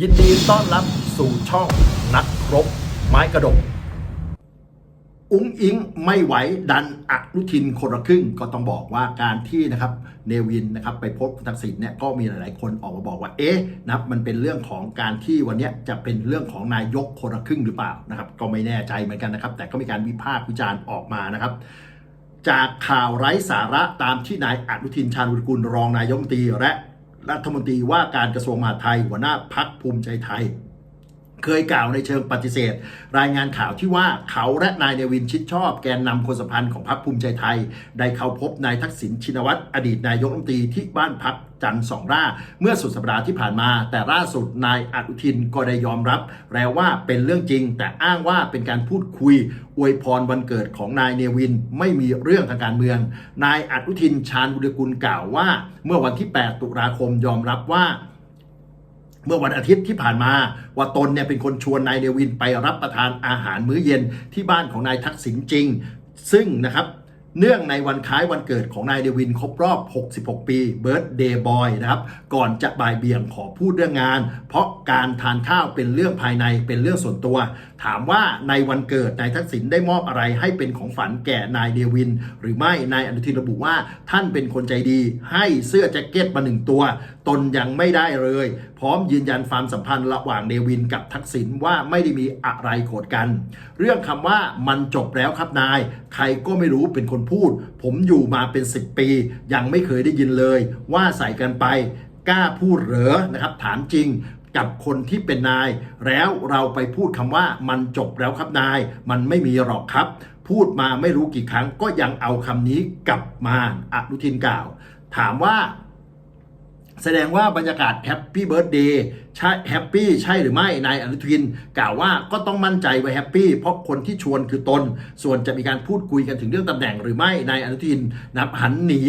ยินดีต้อนรับสู่ช่องนักรบ ไม้กระดก อุ้งอิงไม่ไหวดันอนุทินคนละครึ่งก็ต้องบอกว่าการที่นะครับเนวินนะครับไปพบคุณทักษิณเนี่ยก็มีหลาย ๆ คนออกมาบอกว่าเอ๊ะนะครับมันเป็นเรื่องของการที่วันนี้จะเป็นเรื่องของนายกคนละครึ่งหรือเปล่านะครับก็ไม่แน่ใจเหมือนกันนะครับ แต่ก็มีการวิพากษ์วิจารณ์ออกมานะครับจากข่าวไร้สาระตามที่นายอนุทินชาญวิรกุลรองนายกรัฐมนตรีและ รัฐมนตรีว่าการกระทรวงมหาดไทยหัวหน้าพักภูมิใจไทย เคยกล่าวในเชิงปฏิเสธ รายงานข่าวที่ว่าเขาและนายเนวินชิดชอบ แกนนำคนสัมพันธ์ของพรรคภูมิใจไทย ได้เข้าพบนายทักษิณชินวัตรอดีตนายกรัฐมนตรีที่บ้านพักจันทร์สองร่า เมื่อสุดสัปดาห์ที่ผ่านมา แต่ล่าสุดนายอนุทินก็ได้ยอมรับ แล้วว่าเป็นเรื่องจริง แต่อ้างว่าเป็นการพูดคุย อวยพรวันเกิดของนายเนวินไม่มีเรื่องทางการเมือง นายอนุทินชาญบุรกุลกล่าวว่า เมื่อวันที่ 8 ตุลาคมยอมรับว่า เมื่อวันอาทิตย์ที่ผ่านมาว่าตนเนี่ยเป็นคนชวนนายเนวินไปรับประทานอาหารมื้อเย็นที่บ้านของนายทักษิณจริง ซึ่งนะครับ เนื่องในวันคล้ายวันเกิดของนายเดวินครบรอบ 66 ปีเบิร์ d เดย์บอยนะครับ ก่อนจะบ่ายเบี่ยงขอพูดเรื่องงาน เพราะการทานข้าวเป็นเรื่องภายในเป็นเรื่องส่วนตัว ถามว่าในวันเกิดนายทักษิณได้มอบอะไรให้เป็นของฝันแก่นายเดวิน หรือไม่นายอนุทินระบุว่าท่านเป็นคนใจดี ให้เสื้อแจ็คเก็ตมาหนึ่งตัว ตนยังไม่ได้เลย พร้อมยืนยันความสัมพันธ์ระหว่างเดวินกับทักษิณว่าไม่ได้มีอะไรโกรธกัน เรื่องคำว่ามันจบแล้วครับนาย ใครก็ไม่รู้เป็นคนพูด ผมอยู่มาเป็น 10 ปี ยังไม่เคยได้ยินเลย ว่าใส่กันไปกล้าพูดเหรอนะครับถามจริงกับคนที่เป็นนาย แล้วเราไปพูดคำว่ามันจบแล้วครับนาย มันไม่มีหรอกครับ พูดมาไม่รู้กี่ครั้งก็ยังเอาคำนี้กลับมาอนุทินกล่าว ถามว่า แสดงว่าบรรยากาศแฮปปี้เบิร์ดเดย์ใช่แฮปปี้ใช่หรือไม่นายอนุทิน กล่าวว่าก็ต้องมั่นใจว่าแฮปปี้เพราะคนที่ชวนคือตน ส่วนจะมีการพูดคุยกันถึงเรื่องตำแหน่งหรือไม่นายอนุทิน นับหันหนี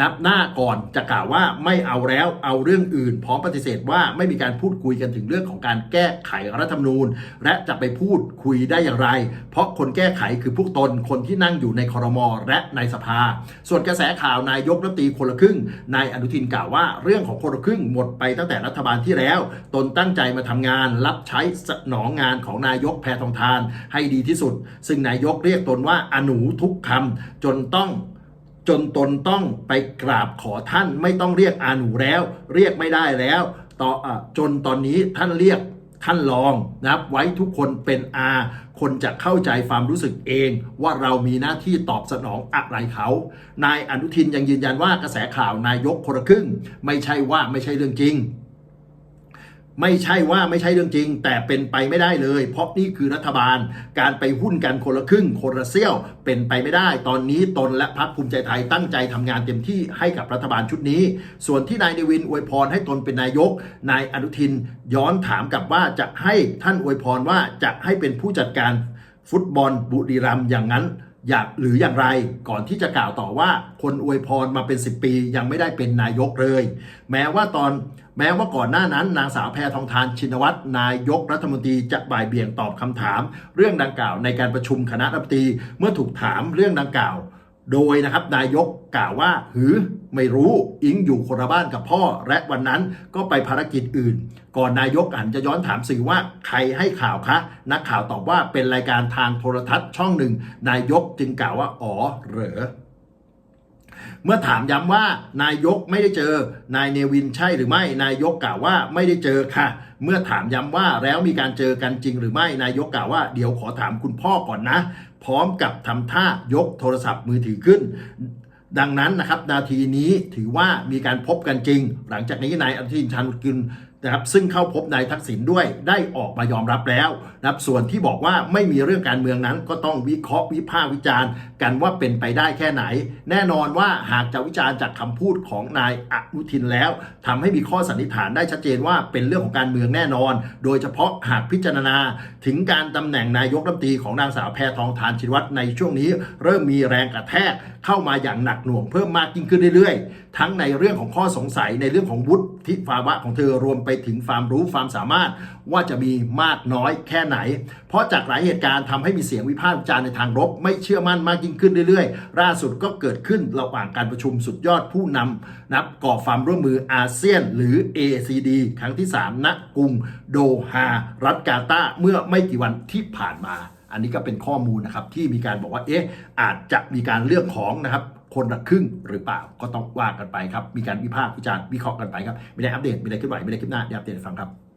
นับหน้าก่อนจะกล่าวว่าไม่เอาแล้วเอาเรื่องอื่น พร้อมปฏิเสธว่าไม่มีการพูดคุยกันถึงเรื่องของการแก้ไขรัฐธรรมนูญ และจะไปพูดคุยได้อย่างไร เพราะคนแก้ไขคือพวกตนคนที่นั่งอยู่ในคอรมอและในสภา ส่วนกระแสข่าวนายกรัฐมนตรีคนละครึ่งนายอนุทินกล่าวว่าเรื่องของคนละครึ่งหมดไปตั้งแต่รัฐบาลที่แล้ว ตนตั้งใจมาทำงาน รับใช้สนองงานของนายกแพทองทาน ให้ดีที่สุด ซึ่งนายกเรียกตนว่าอนูทุกคำจนต้องจนตนต้องไปกราบขอท่านไม่ต้องเรียกอาหนูแล้ว เรียกไม่ได้แล้วต่อจนตอนนี้ท่านเรียก ท่านลองนะครับไว้ทุกคนเป็นอาคนจะเข้าใจความรู้สึกเองว่าเรามีหน้าที่ตอบสนองอะไรเขา นายอนุทินยังยืนยันว่ากระแสข่าวนายกคนละครึ่ง ไม่ใช่ว่าไม่ใช่เรื่องจริง ไม่ใช่ว่าไม่ใช่เรื่องจริง แต่เป็นไปไม่ได้เลย เพราะนี่คือรัฐบาล การไปหุ้นกันคนละครึ่งคนละเซี่ยว เป็นไปไม่ได้ ตอนนี้ตนและพรรคภูมิใจไทยตั้งใจทำงานเต็มที่ให้กับรัฐบาลชุดนี้ ส่วนที่นายเนวินอวยพรให้ตนเป็นนายก นายอนุทินย้อนถามกลับว่าจะให้ท่านอวยพรว่าจะให้เป็นผู้จัดการฟุตบอลบุรีรัมย์อย่างนั้น อยากหรืออย่างไรก่อนที่จะกล่าวต่อว่าคนอวยพรมาเป็น 10 ปียังไม่ได้เป็นนายกเลย แม้ว่าตอนแม้ว่าก่อนหน้านั้น นางสาวแพทองทานชินวัตรนายกรัฐมนตรีจะบ่ายเบี่ยงตอบคำถาม เรื่องดังกล่าวในการประชุมคณะรัฐมนตรีเมื่อถูกถามเรื่องดังกล่าว โดยนะครับนายกกล่าวว่าหือไม่รู้อิงอยู่คนละบ้านกับพ่อ และวันนั้นก็ไปภารกิจอื่น ก่อนนายกอันจะย้อนถามสื่อว่าใครให้ข่าวคะ นักข่าวตอบว่าเป็นรายการทางโทรทัศน์ช่องหนึ่ง นายกจึงกล่าวว่าอ๋อเหรอ เมื่อถามย้ำว่านายกไม่ได้เจอนายเนวินใช่หรือไม่ นายกกล่าวว่าไม่ได้เจอค่ะ เมื่อถามย้ำว่าแล้วมีการเจอกันจริงหรือไม่ นายกกล่าวว่าเดี๋ยวขอถามคุณพ่อก่อนนะ พร้อมกับทำท่ายกโทรศัพท์มือถือขึ้นดังนั้นนะครับนาทีนี้ถือว่ามีการพบกันจริง หลังจากนี้นายอนุทินชาญวิรกุล นะครับซึ่งเข้าพบนายทักษิณด้วยได้ออกมายอมรับแล้วนะครับส่วนที่บอกว่าไม่มีเรื่องการเมืองนั้นก็ต้องวิเคราะห์วิพากษ์วิจารณ์กันว่าเป็นไปได้แค่ไหน แน่นอนว่าหากจะวิจารณ์จากคำพูดของนายอนุทินแล้วทำให้มีข้อสันนิษฐานได้ชัดเจนว่าเป็นเรื่องของการเมืองแน่นอน โดยเฉพาะหากพิจารณาถึงการตำแหน่งนายกรัฐมนตรีของนางสาวแพทองทานชินวัตรในช่วงนี้ เริ่มมีแรงกระแทกเข้ามาอย่างหนักหน่วงเพิ่มมากยิ่งขึ้นเรื่อยๆ ทั้งในเรื่องของข้อสงสัยในเรื่องของวุฒิภาวะของเธอรวมไปถึงความรู้ความสามารถว่าจะมีมากน้อยแค่ไหน เพราะจากหลายเหตุการณ์ทำให้มีเสียงวิพากษ์วิจารณ์ในทางลบไม่เชื่อมั่นมากยิ่งขึ้นเรื่อยๆล่าสุดก็เกิดขึ้นระหว่างการประชุมสุดยอดผู้นำนับก่อความร่วมมืออาเซียน หรือ ACD ครั้งที่ 3 ณกรุงโดฮารัฐกาตาเมื่อไม่กี่วันที่ผ่านมา อันนี้ก็เป็นข้อมูลนะครับที่มีการบอกว่าเอ๊ะอาจจะมีการเลือกของนะครับคนละครึ่งหรือเปล่าก็ต้องว่ากันไปครับ มีการวิพากษ์วิจารณ์วิเคราะห์กันไปครับ ไม่ได้อัปเดตมีอะไรขึ้นไหวไม่ได้คลิปหน้าเดี๋ยวอัปเดตให้ฟังครับ